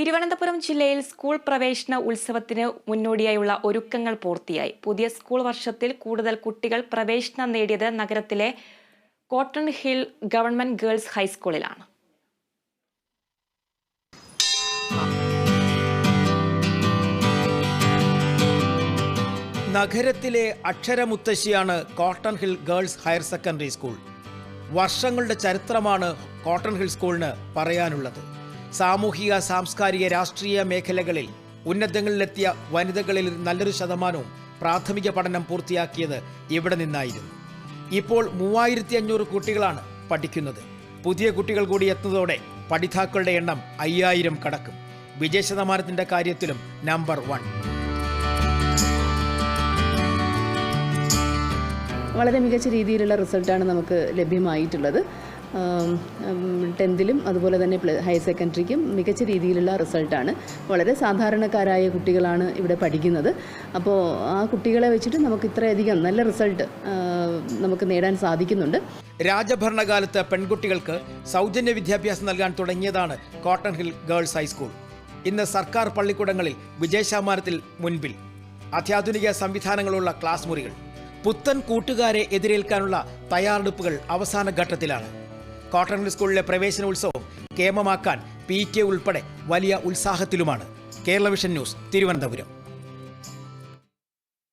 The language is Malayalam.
തിരുവനന്തപുരം ജില്ലയിൽ സ്കൂൾ പ്രവേശന ഉത്സവത്തിന് മുന്നോടിയായുള്ള ഒരുക്കങ്ങൾ പൂർത്തിയായി. പുതിയ സ്കൂൾ വർഷത്തിൽ കൂടുതൽ കുട്ടികൾ പ്രവേശനം നേടിയത് നഗരത്തിലെ കോട്ടൺ ഹിൽ ഗവൺമെന്റ് ഗേൾസ് ഹൈസ്കൂളിലാണ്. നഗരത്തിലെ അക്ഷരമുത്തശ്ശിയാണ് cotton hill girls higher secondary school. വർഷങ്ങളുടെ ചരിത്രമാണ് കോട്ടൺ ഹിൽ സ്കൂളിന് പറയാനുള്ളത്. സാമൂഹിക സാംസ്കാരിക രാഷ്ട്രീയ മേഖലകളിൽ ഉന്നതങ്ങളിലെത്തിയ വനിതകളിൽ നല്ലൊരു ശതമാനവും പ്രാഥമിക പഠനം പൂർത്തിയാക്കിയത് ഇവിടെ നിന്നായിരുന്നു. ഇപ്പോൾ മൂവായിരത്തി അഞ്ഞൂറ് കുട്ടികളാണ് പഠിക്കുന്നത്. പുതിയ കുട്ടികൾ കൂടി എത്തുന്നതോടെ പഠിതാക്കളുടെ എണ്ണം അയ്യായിരം കടക്കും. വിജയശതമാനത്തിന്റെ കാര്യത്തിലും നമ്പർ വൺ. വളരെ മികച്ച രീതിയിലുള്ള റിസൾട്ടാണ് നമുക്ക് ലഭ്യമായിട്ടുള്ളത്. ടെൻത്തിലും അതുപോലെ തന്നെ ഹയർ സെക്കൻഡറിക്കും മികച്ച രീതിയിലുള്ള റിസൾട്ടാണ്. വളരെ സാധാരണക്കാരായ കുട്ടികളാണ് ഇവിടെ പഠിക്കുന്നത്. അപ്പോൾ ആ കുട്ടികളെ വെച്ചിട്ട് നമുക്ക് ഇത്രയധികം നല്ല റിസൾട്ട് നമുക്ക് നേടാൻ സാധിക്കുന്നുണ്ട്. രാജഭരണകാലത്ത് പെൺകുട്ടികൾക്ക് സൗജന്യ വിദ്യാഭ്യാസം നൽകാൻ തുടങ്ങിയതാണ് കോട്ടൺ ഹിൽ ഗേൾസ് ഹൈസ്കൂൾ. ഇന്ന് സർക്കാർ പള്ളിക്കൂടങ്ങളിൽ വിജയശാമാനത്തിൽ മുൻപിൽ. അത്യാധുനിക സംവിധാനങ്ങളുള്ള ക്ലാസ് മുറികൾ. പുത്തൻ കൂട്ടുകാരെ എതിരേൽക്കാനുള്ള തയ്യാറെടുപ്പുകൾ അവസാന ഘട്ടത്തിലാണ്. കോട്ടൺ ഹിൽ സ്കൂളിലെ പ്രവേശനോത്സവം കേമമാക്കാൻ പി ടി ഉൾപ്പെടെ വലിയ ഉത്സാഹത്തിലുമാണ്. Kerala vision news Thiruvananthapuram.